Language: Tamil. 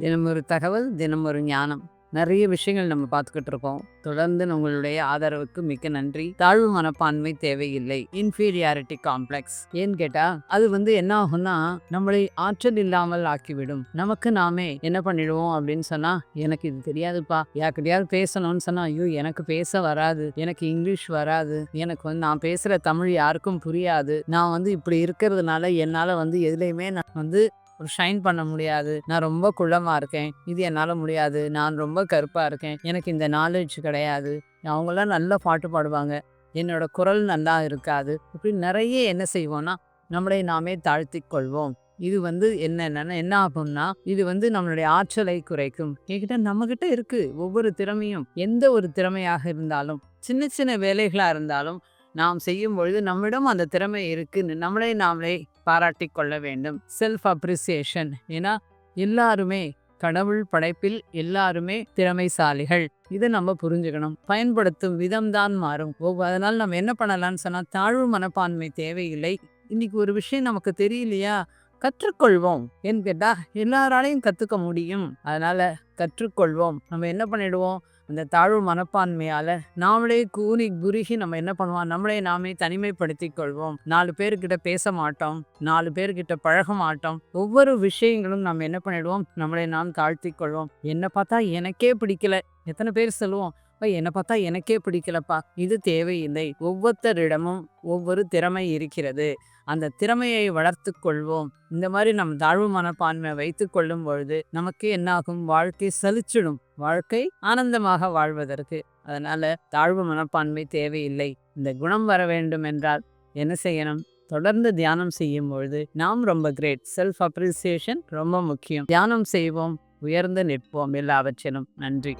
தினமொரு ஒரு தகவல் தினமொரு ஞானம். நிறைய விஷயங்கள் நம்ம பார்த்துக்கிட்டு இருக்கோம். தொடர்ந்து உங்களுடைய ஆதரவுக்கு மிக்க நன்றி. தாழ்வு மனப்பான்மை தேவையில்லை. இன்ஃபீரியாரிட்டி காம்ப்ளெக்ஸ் ஏன்னு கேட்டா அது வந்து என்ன ஆகும்னா நம்மளை ஆற்றல் இல்லாமல் ஆக்கிவிடும். நமக்கு நாமே என்ன பண்ணிடுவோம் அப்படின்னு சொன்னா எனக்கு இது தெரியாதுப்பா. யாருக்கிட்டையாவது பேசணும்னு சொன்னா ஐயோ எனக்கு பேச வராது. எனக்கு இங்கிலீஷ் வராது. எனக்கு வந்து நான் பேசுற தமிழ் யாருக்கும் புரியாது. நான் வந்து இப்படி இருக்கிறதுனால என்னால வந்து எதுலையுமே நான் வந்து ஒரு ஷைன் பண்ண முடியாது. நான் ரொம்ப குள்ளமாக இருக்கேன். இது என்னால் முடியாது. நான் ரொம்ப கருப்பாக இருக்கேன். எனக்கு இந்த நாலேஜ் கிடையாது. அவங்களாம் நல்லா பாட்டு பாடுவாங்க. என்னோட குரல் நல்லா இருக்காது. இப்படி நிறைய என்ன செய்வோம்னா நம்மளை நாமே தாழ்த்தி கொள்வோம் இது வந்து என்னென்னா என்ன ஆகும்னா இது வந்து நம்மளுடைய ஆற்றலை குறைக்கும். என்கிட்ட நம்மக்கிட்ட இருக்கு ஒவ்வொரு திறமையும். எந்த ஒரு திறமையாக இருந்தாலும் சின்ன சின்ன வேலைகளாக இருந்தாலும் நாம் செய்யும் பொழுது நம்மிடம் அந்த திறமை இருக்குன்னு நம்மளை நாமளே பாராட்டி கொள்ள வேண்டும். செல்ஃப் அப்ரிசியேஷன் ஏன்னா எல்லாருமே கடவுள் படைப்பில் எல்லாருமே திறமைசாலிகள். இதை நம்ம புரிஞ்சுக்கணும். பயன்படுத்தும் விதம்தான் மாறும். ஒவ்வொரு அதனால் நம்ம என்ன பண்ணலாம்னு சொன்னால் தாழ்வு மனப்பான்மை தேவையில்லை. இன்னைக்கு ஒரு விஷயம் நமக்கு தெரியலையா? கற்றுக்கொள்வோம் ஏன்னு கேட்டா எல்லாராலையும் கற்றுக்க முடியும். அதனால கற்றுக்கொள்வோம். நம்ம என்ன பண்ணிடுவோம்? அந்த தாழ்வு மனப்பான்மையால நாமளே கூனி குறுகி நம்ம என்ன பண்ணுவோம்? நம்மளே நாமே தனிமைப்படுத்திக் கொள்வோம் நாலு பேர்கிட்ட பேச மாட்டோம். நாலு பேர்கிட்ட பழக மாட்டோம். ஒவ்வொரு விஷயங்களும் நம்ம என்ன பண்ணிடுவோம்? நம்மளை நாம் தாழ்த்தி கொள்வோம் என்ன பார்த்தா எனக்கே பிடிக்கல. எத்தனை பேர் சொல்லுவோம்? "அப்பா, என்னை பார்த்தா எனக்கே பிடிக்கலப்பா. இது தேவையில்லை. ஒவ்வொருத்தரிடமும் ஒவ்வொரு திறமை இருக்கிறது. அந்த திறமையை வளர்த்து கொள்வோம். இந்த மாதிரி நம் தாழ்வு மனப்பான்மை வைத்து கொள்ளும் பொழுது நமக்கு என்னாகும்? வாழ்க்கை சலிச்சிடும். வாழ்க்கை ஆனந்தமாக வாழ்வதற்கு. அதனால தாழ்வு மனப்பான்மை தேவையில்லை. இந்த குணம் வர வேண்டும் என்றால் என்ன செய்யணும்? தொடர்ந்து தியானம் செய்யும் பொழுது நாம் ரொம்ப கிரேட். செல்ஃப் அப்ரிசியேஷன் ரொம்ப முக்கியம். தியானம் செய்வோம். உயர்ந்து நிற்போம் எல்லாவற்றிலும். நன்றி.